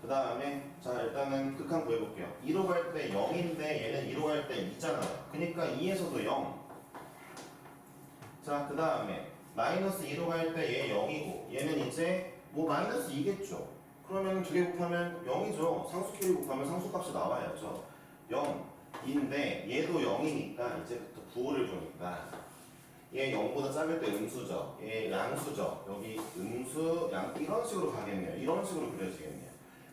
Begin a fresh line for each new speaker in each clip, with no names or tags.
그 다음에 자 일단은 극한 구해볼게요 2로 갈 때 0인데 얘는 2로 갈 때 2잖아요 그러니까 2에서도 0 자, 그 다음에 마이너스 2로 갈 때 얘 0이고 얘는 이제 뭐 마이너스 2겠죠. 그러면 두 개 곱하면 0이죠. 상수끼리 곱하면 상수값이 나와야죠. 0, 2인데 얘도 0이니까 이제부터 부호를 보니까 얘 0보다 작을 때 음수죠. 얘 양수죠. 여기 음수, 양 이런 식으로 가겠네요. 이런 식으로 그려지겠네요.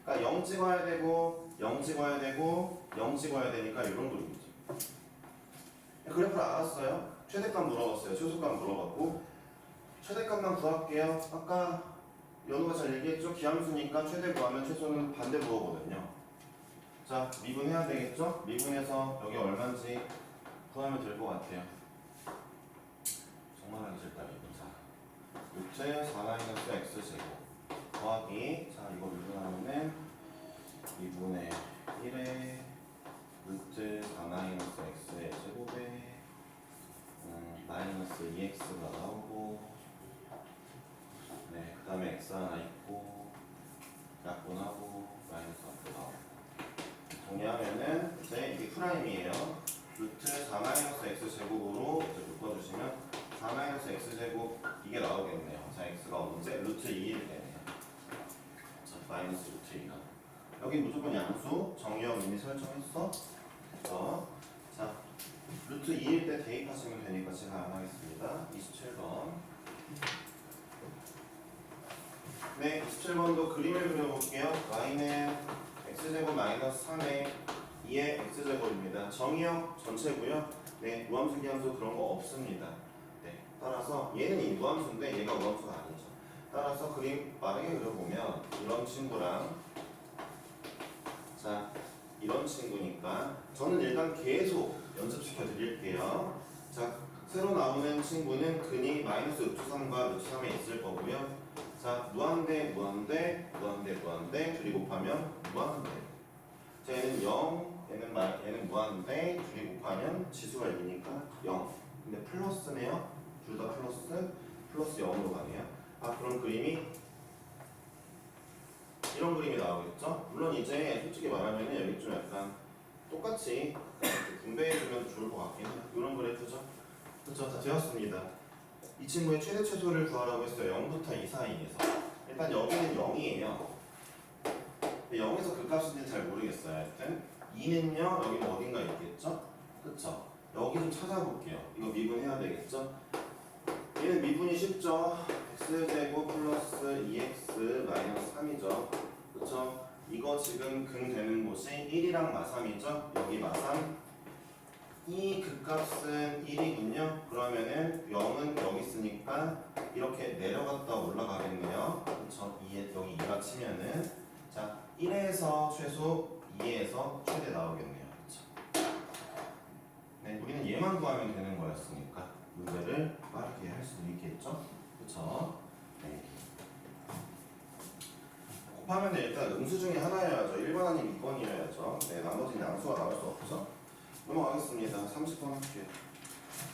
그러니까 0 찍어야 되고 0 찍어야 되고 0 찍어야 되니까 이런 그림이죠. 그래프를 알았어요. 최대값 물어봤어요. 최소값 물어봤고 최대값만 구할게요. 아까 연우가 잘 얘기했죠. 기함수니까 최대 구하면 최소는 반대 부호거든요. 자 미분해야 되겠죠? 미분해서 여기 얼마인지 구하면 될 것 같아요. 정말 하기 싫다 미분. 자 루트 4-x 제곱 더하기. 자 이거 미분하면은 2분의 1에 루트 4-x의 제곱에 음, 마이너스 2x가 나오고 네, 그 다음에 x 하나 있고 약분하고 마이너스 1도 나오고. 정리하면은 이제 이게 프라임이에요. 루트 4-x 제곱으로 이제 묶어주시면 4-x 제곱 이게 나오겠네요. 자 x가 언제? 루트 2일 되네요. 자 마이너스 루트 2가. 여기 무조건 양수 정의형 이미 설정했어. 그쵸? 자 루트 2일 때 대입하시면 되니까 제가 안 하겠습니다. 27번. 네 27번도 그림을 그려볼게요. y는 x제곱 마이너스 3의 2의 x제곱입니다. 정의형 전체고요. 네 무함수 기함수 그런 거 없습니다. 네 따라서 얘는 이 무함수인데 얘가 무함수가 아니죠 따라서 그림 빠르게 그려보면 이런 친구랑 자 이런 친구니까 저는 일단 계속 연습시켜 드릴게요. 자 새로 나오는 친구는 근이 마이너스 루트 3과 루트 3에 있을 거고요. 자 무한대 무한대 무한대 무한대 둘이 곱하면 무한대. 자 얘는 0 얘는 마, 얘는 무한대 둘이 곱하면 지수가 1이니까 0 근데 플러스네요. 둘 다 플러스 플러스 0으로 가네요 아 그럼 그림이 이런 그림이 나오겠죠? 물론 이제 솔직히 말하면 여기 좀 약간 똑같이 분배해주면 좋을 것 같긴 해요. 이런 그래프죠? 그렇죠? 다 되었습니다. 이 친구의 최대 최소를 구하라고 했어요. 0부터 2 사이에서. 일단 여기는 0이에요. 근데 0에서 그 값인지 잘 모르겠어요. 하여튼 2는요 여기 뭐 어딘가 있겠죠? 그쵸? 여기 좀 찾아볼게요. 이거 미분해야 되겠죠? 얘는 미분이 쉽죠? x제곱 플러스 2x 마이너스 3이죠. 그쵸? 이거 지금 근 되는 곳이 1이랑 마3이죠? 여기 마3. 이 극값은 1이군요. 그러면은 0은 여기 있으니까 이렇게 내려갔다 올라가겠네요. 그쵸? 2에 여기 2가 치면은 자 1에서 최소 2에서 최대 나오겠네요. 그쵸? 네, 우리는 얘만 구하면 되는 거였으니까 문제를 빠르게 할수 있겠죠? 그쵸? 네. 곱하면 일단 음수 중에 하나여야죠. 1번 아니면 2번이어야죠. 네, 나머지는 양수가 나올 수 없죠? 넘어가겠습니다. 30번 할게요.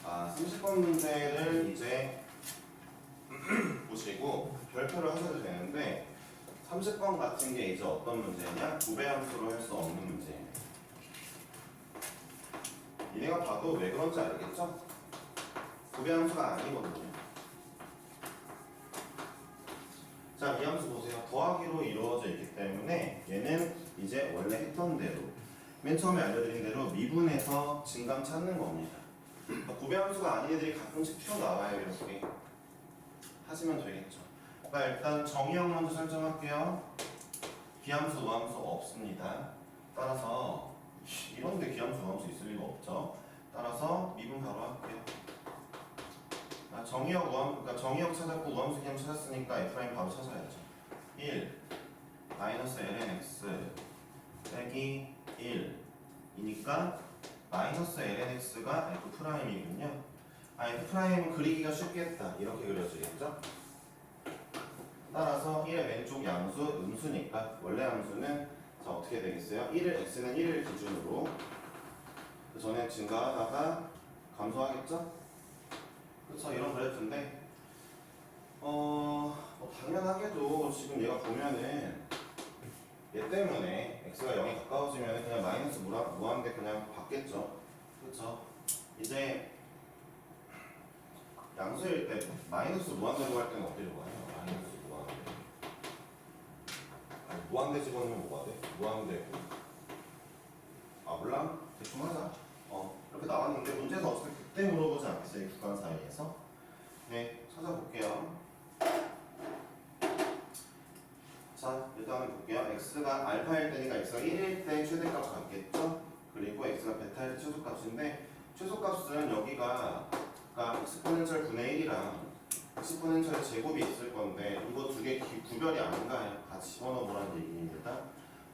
아, 30번 문제를 이제 보시고 별표를 하셔도 되는데 30번 같은 게 이제 어떤 문제냐? 구배함수로 할 수 없는 문제예요. 얘네가 봐도 왜 그런지 알겠죠? 구배함수가 아니거든요. 자, 이 함수 보세요. 더하기로 이루어져 있기 때문에 얘는 이제 원래 했던 대로 맨 처음에 알려드린 대로 미분해서 증감 찾는 겁니다. 그러니까 구배함수가 아닌 애들이 가끔씩 튀어나와요, 이렇게. 하시면 되겠죠. 그러니까 일단 정의형 먼저 설정할게요. 기함수, 우함수 없습니다. 따라서 이런데 기함수, 우함수 있을 리가 없죠. 따라서 미분 바로 할게요. 아, 정의역 우함, 그러니까 정의역 찾았고 우함수 기함 찾았으니까 f 바로 찾아야죠. 1 마이너스 ln x 빼기 1 이니까 마이너스 ln x가 f 프라임이군요. 아 f 프라임은 그리기가 쉽겠다 이렇게 그려지겠죠? 따라서 1의 왼쪽 양수 음수니까 원래 함수는 자 어떻게 되겠어요? 1을 x는 1을 기준으로 그 전에 증가하다가 감소하겠죠? 그쵸 이런 그래프인데 어 뭐 당연하게도 지금 얘가 보면은 얘 때문에 x가 0에 가까워지면 그냥 마이너스 무한대 그냥 받겠죠. 그렇죠? 이제 양수일 때 마이너스 무한대로 할 때는 어디로 가요? 마이너스 무한대. 아니 무한대 집어넣으면 뭐가 돼? 무한대. 아 몰라? 대충 하자. 어 이렇게 나왔는데 문제에서 어차피 그때 물어보지 않겠어요? 이 구간 사이에서. 네 찾아볼게요. 자 일단은 볼게요. x가 알파일 때니까 x가 1일 때 최대값 같겠죠? 그리고 x가 베타일 때 최소값인데 최소값은 여기가 그러니까 엑스포넨셜 분의 1이랑 엑스포넨셜 제곱이 있을 건데 이거 두 개 구별이 안 가요. 다 집어넣어 보라는 얘기입니다.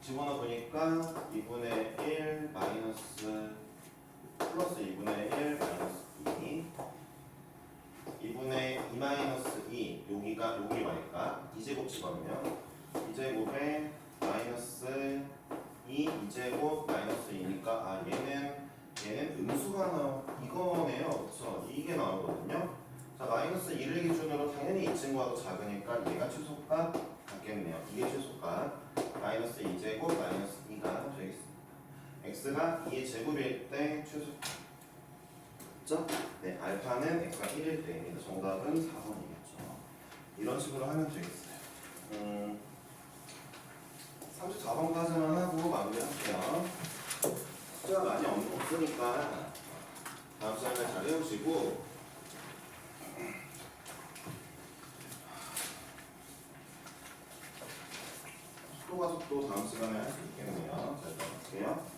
집어넣어 보니까 2분의 1 마이너스 플러스 2분의 1 마이너스 2 2분의 2 마이너스 2 여기가 여기 와니까 2제곱 집어넣으면 2제곱에 마이너스 2 2제곱 마이너스 2니까 아 얘는 얘는 음수가 나오 이거네요. 그렇죠 이게 나오거든요. 자 마이너스 1을 기준으로 당연히 이 친구가 더 작으니까 얘가 최소값 같겠네요. 이게 최소값. 마이너스 2제곱 마이너스 2가 되겠습니다 x가 2의 제곱일 때 최소값 그렇죠? 네 알파는 x가 1일 때입니다 정답은 4번이겠죠 이런 식으로 하면 되겠어요 음, 34번까지만 하고 마무리할게요 숙제가 많이 없- 없으니까 다음 시간에 잘 해오시고 속도 가 속도 다음 시간에 할 수 있겠네요. 잘 들어갈게요.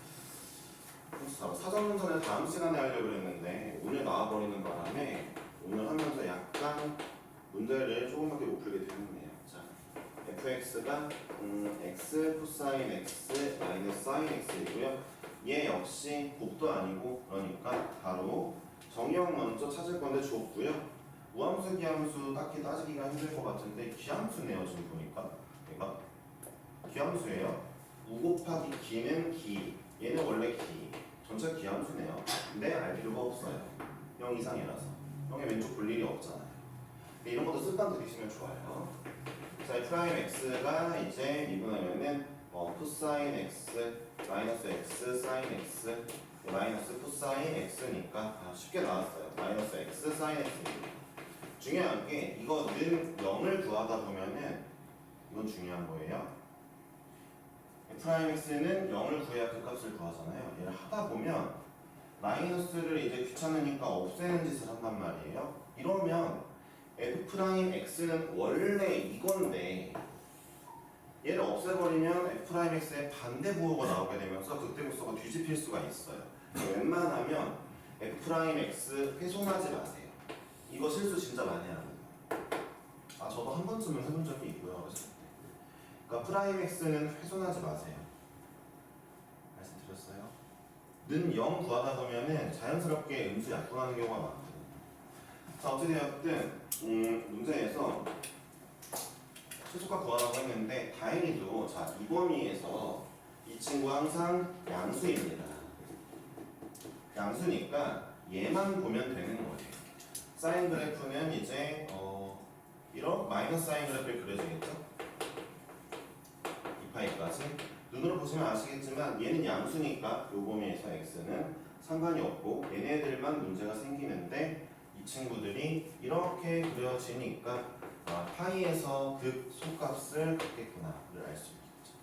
그래서 사전 문서는 다음 시간에 하려고 그랬는데 오늘 나와버리는 바람에 오늘 하면서 약간 문제를 조금밖에 못 풀게 되었네요. 자, fx가 음, x 코사인 x 마이너스 사인 x이고요. 얘 역시 곱도 아니고 그러니까 바로 정의형 먼저 찾을 건데 줬고요. 우함수 기함수 딱히 따지기가 힘들 것 같은데 기함수네요 지금 보니까 얘가 기함수예요. 우 곱하기 기는 기 얘는 원래 기 전체 기함수네요. 근데 알 필요가 없어요. 0 이상이라서 0의 왼쪽 볼 일이 없잖아요. 근데 이런 것도 습관 들이시면 좋아요. 자, 이 프라임 x가 이제 미분하면은 어, 코사인 x 마이너스 x 사인 x 마이너스 코사인 x니까 아, 쉽게 나왔어요. 마이너스 x 사인 x입니다. 중요한 게 이거 는 0을 구하다 보면은 이건 중요한 거예요. 프라임 x는 0을 구해야 그 값을 구하잖아요. 얘를 하다 보면 마이너스를 이제 귀찮으니까 없애는 짓을 한단 말이에요. 이러면 f 프라임 x는 원래 이건데 얘를 없애버리면 f 프라임 x의 반대 부호가 나오게 되면서 그때 부호가 뒤집힐 수가 있어요. 웬만하면 f 프라임 x 훼손하지 마세요. 이거 실수 진짜 많이 하는 거예요. 아 저도 한 번쯤은 해본 적이 있고요. 그러니까 프라임 x는 훼손하지 마세요. 말씀드렸어요. 는 0 구하다 보면은 자연스럽게 음수 약분하는 경우가 많거든요. 자 어찌 되었든 음, 문제에서 최소값 구하라고 했는데 다행히도 자 이범위에서 이 친구 항상 양수입니다. 양수니까 얘만 보면 되는 거예요. 사인 그래프는 이제 어, 이런 마이너스 사인 그래프를 그려주겠죠? 2파이까지 눈으로 보시면 아시겠지만 얘는 양수니까 요 범위에서 x는 상관이 없고 얘네들만 문제가 생기는데 이 친구들이 이렇게 그려지니까 아, 파이에서 극 소값을 갖겠구나를 알 수 있겠죠.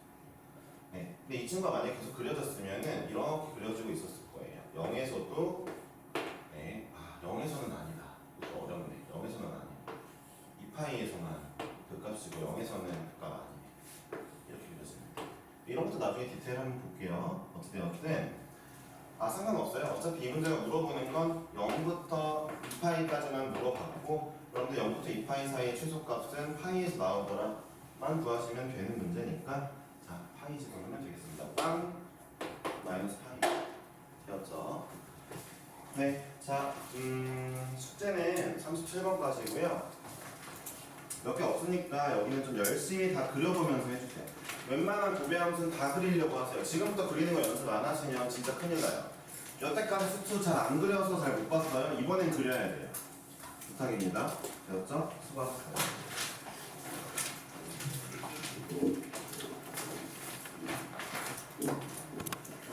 네. 근데 이 친구가 만약에 계속 그려졌으면은 이렇게 그려지고 있었을 거예요. 0에서도 네, 아 0에서는 아니다. 이거 어렵네. 0에서는 아니다. 2파이에서만 그 값이고 0에서는 그 값 아니네. 이렇게 그려집니다. 이런 것도 나중에 디테일 한번 볼게요. 어떻게 어쨌든 아 상관없어요. 어차피 이 문제가 물어보는 건 0부터 2파이까지만 물어봤고 여러분들 0부터 2파이 사이의 최소값은 파이에서 나오더라만 구하시면 되는 문제니까 자 파이 집어넣으면 되겠습니다. 빵 마이너스 파이 되었죠. 네, 자 음, 숙제는 37번까지고요. 몇 개 없으니까 여기는 좀 열심히 다 그려보면서 해주세요. 웬만한 고배함수는 다 그리려고 하세요. 지금부터 그리는 거 연습 안 하시면 진짜 큰일 나요. 여태까지 수투 잘 안 그려서 잘 못 봤어요. 이번엔 그려야 돼요. 부탁입니다. 되었죠? 수고하셨어요.